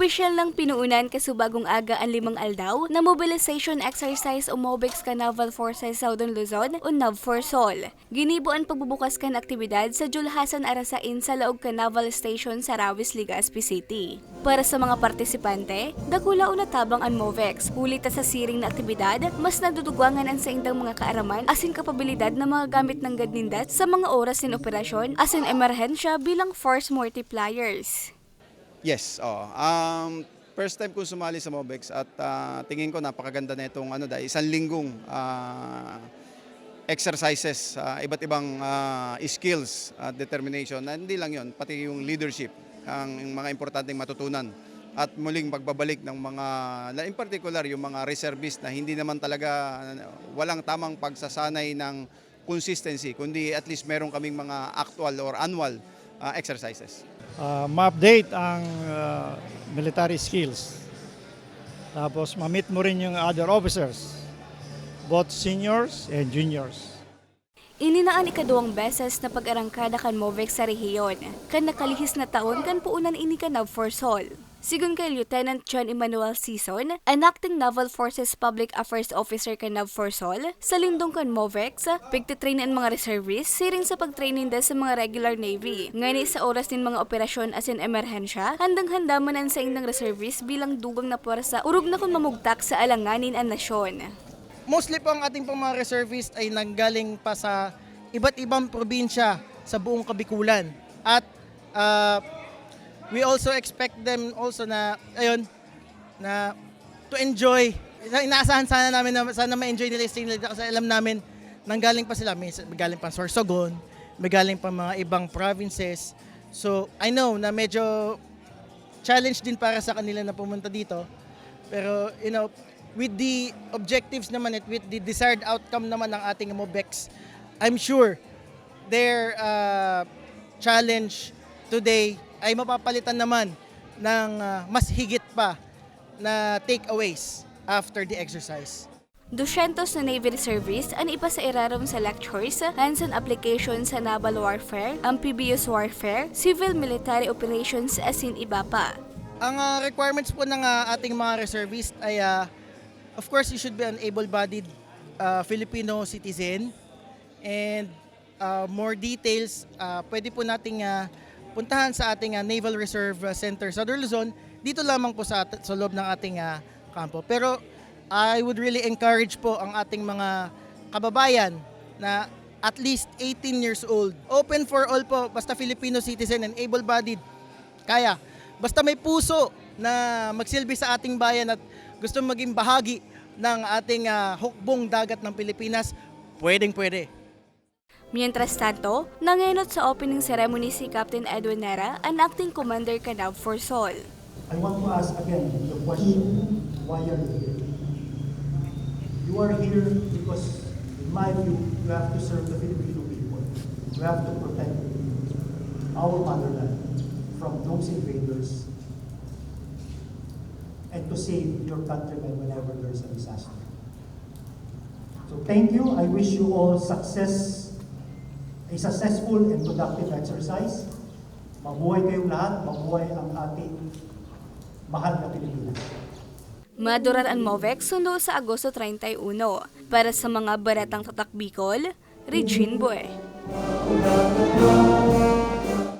Opisyal ng pinuunan kasubagong aga ang limang aldaw na mobilization exercise o MOBEX ka Naval Forces Southern Luzon o NAVFORSOL. Ginibo ang pagbubukas kan aktibidad sa Julhasan Arasain sa Laog ka Naval Station sa Rawis, Legazpi City. Para sa mga partisipante, dakula una tabang ang MOVEX. Ulit sa siring na aktibidad, mas nadudugwangan ang sa indang mga kaaraman asin kapabilidad na mga gamit ng gadnindat sa mga oras ng operasyon asin emerhensya bilang force multipliers. Yes, oh. Um, first time ko sumali sa Mobex at ah, tingin ko napakaganda na itong ano dahil isang linggong ah, exercises, ah, iba't ibang ah, skills at determination. Na hindi lang 'yon, pati yung leadership ang mga importanteng matutunan at muling pagbabalik ng mga in particular yung mga reservist na hindi naman talaga walang tamang pagsasanay ng consistency kundi at least meron kaming mga actual or annual ah, exercises. Uh, ma-update ang uh, military skills. Tapos ma-meet mo rin yung other officers, both seniors and juniors. Ininaan ikaduwang beses na pag-arangkada kan Movex sa rehiyon. Kan nakalihis na taon kan puunan ini ka Navforsol. Sigun kay Lieutenant John Emmanuel Sison, an acting Naval Forces Public Affairs Officer kan Navforsol, sa lindong kan Movex, pigtitrain ang mga reservists, siring sa pagtraining din sa mga regular Navy. Ngayon sa oras din mga operasyon as in emerhensya, handang-handa man ang sa indang reservists bilang dugang na puwersa urog na kung mamugtak sa alanganin ang nasyon. mostly po ang ating pong mga reservist ay nanggaling pa sa iba't ibang probinsya sa buong Kabikulan. At uh, we also expect them also na, ayun, na to enjoy. Inaasahan sana namin na sana ma-enjoy nila yung stay nila kasi alam namin nanggaling pa sila. May galing pa Sorsogon, may galing pa mga ibang provinces. So I know na medyo challenge din para sa kanila na pumunta dito. Pero, you know, with the objectives naman at with the desired outcome naman ng ating MOBEX, I'm sure their uh, challenge today ay mapapalitan naman ng uh, mas higit pa na takeaways after the exercise. 200 na Navy Reservists ang ipa sa irarom sa lectures, hands-on application sa naval warfare, amphibious warfare, civil-military operations asin iba pa. Ang uh, requirements po ng uh, ating mga reservist ay uh, of course you should be an able-bodied uh, Filipino citizen and uh, more details uh, pwede po nating uh, puntahan sa ating uh, Naval Reserve uh, Center sa Luzon dito lamang po sa, sa loob ng ating uh, kampo. Pero I would really encourage po ang ating mga kababayan na at least 18 years old. Open for all po, basta Filipino citizen and able-bodied kaya. Basta may puso na magsilbi sa ating bayan at gusto maging bahagi ng ating ah, hukbong dagat ng Pilipinas, pwedeng pwede. Mientras tanto, nangenot sa opening ceremony si Captain Edwin Nera, ang acting commander ka for Sol. I want to ask again the question, why are you here? You are here because, in my view, you have to serve the Filipino people. You have to protect our motherland from those invaders and to save your countrymen whenever there's a disaster. So thank you. I wish you all success, a successful and productive exercise. Mabuhay kayong lahat, mabuhay ang ating mahal na Pilipinas. Madurar ang MOVEX sundo sa Agosto 31. Para sa mga baratang tatak Bicol, Regine Boy.